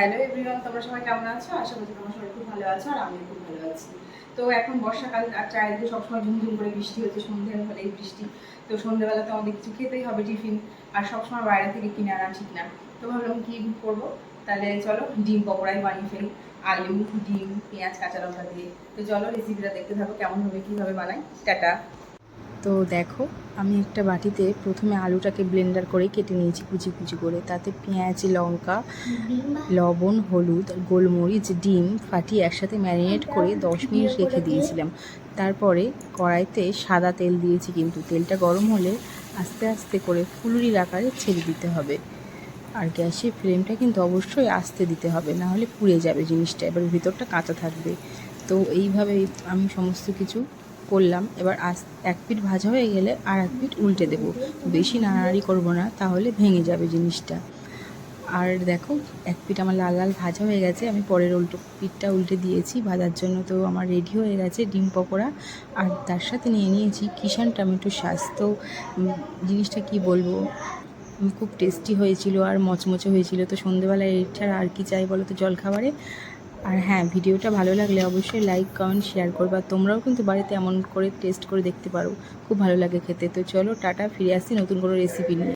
Hello everyone তোমরা সবাই কেমন আছো? আশা করি তোমরা সবাই খুব ভালো আছো আর আমিও খুব ভালো আছি। তো এখন বর্ষাকাল, আর চারিদিকে সবসময় ঝুমঝুম করে বৃষ্টি হচ্ছে, সন্ধ্যে হলে এই বৃষ্টি। তো সন্ধ্যেবেলা তো আমাদের কিছু খেতেই হবে, টিফিন। আর সবসময় বাইরে থেকে কিনে আনা ঠিক না। তো ভাবলাম কি করব? তাহলে চলো, ডিম পকোড়াই বানিয়ে ফেলি। আলু, ডিম, পেঁয়াজ, কাঁচা লঙ্কা দিয়ে। তো চলো রেসিপিটা দেখতে থাকো কেমনভাবে কীভাবে বানাই? টাটা। তো দেখো, আমি একটা বাটিতে প্রথমে আলুটাকে ব্লেন্ডার করে কেটে নিয়েছি কুচি কুচি করে। তাতে পেঁয়াজ, লঙ্কা, লবণ, হলুদ, গোলমরিচ, ডিম ফাটিয়ে একসাথে ম্যারিনেট করে দশ মিনিট রেখে দিয়েছিলাম। তারপরে কড়াইতে সাদা তেল দিয়েছি কিন্তু, তেলটা গরম হলে আস্তে আস্তে করে ফুলুরির আকারে ছেড়ে দিতে হবে। আর গ্যাসের ফ্লেমটা কিন্তু অবশ্যই আস্তে দিতে হবে না হলে পুড়ে যাবে জিনিসটা, এবার ভিতরটা কাঁচা থাকবে। তো এইভাবে আমি সমস্ত কিছু করলাম। এবার আস এক পিঠ ভাজা হয়ে গেলে আর এক পিঠ উল্টে দেবো। বেশি নাড়াড়ি করব না, তাহলে ভেঙে যাবে জিনিসটা। আর দেখো, এক পিঠ আমার লাল লাল ভাজা হয়ে গেছে, আমি পরের উল্টো পিঠটা উল্টে দিয়েছি। ভাজার জন্য তো আমার রেডি হয়ে গেছে ডিম পকোড়া। আর তার সাথে নিয়ে নিয়েছি কিষান টমেটো তো জিনিসটা কি বলব? খুব টেস্টি হয়েছিল আর মচমচে হয়েছিল। তো সন্ধেবেলায় এর ছাড়া আর কি চাই বলো তো জলখাবারে? আর হ্যাঁ ভিডিওটা ভালো লাগলে অবশ্যই লাইক কমেন্ট শেয়ার করবে। আর তোমরাও কিন্তু বাড়িতে এমন করে টেস্ট করে দেখতে পারো। খুব ভালো লাগে খেতে। তো চলো, টাটা, ফিরে আসি নতুন কোনো রেসিপি নিয়ে।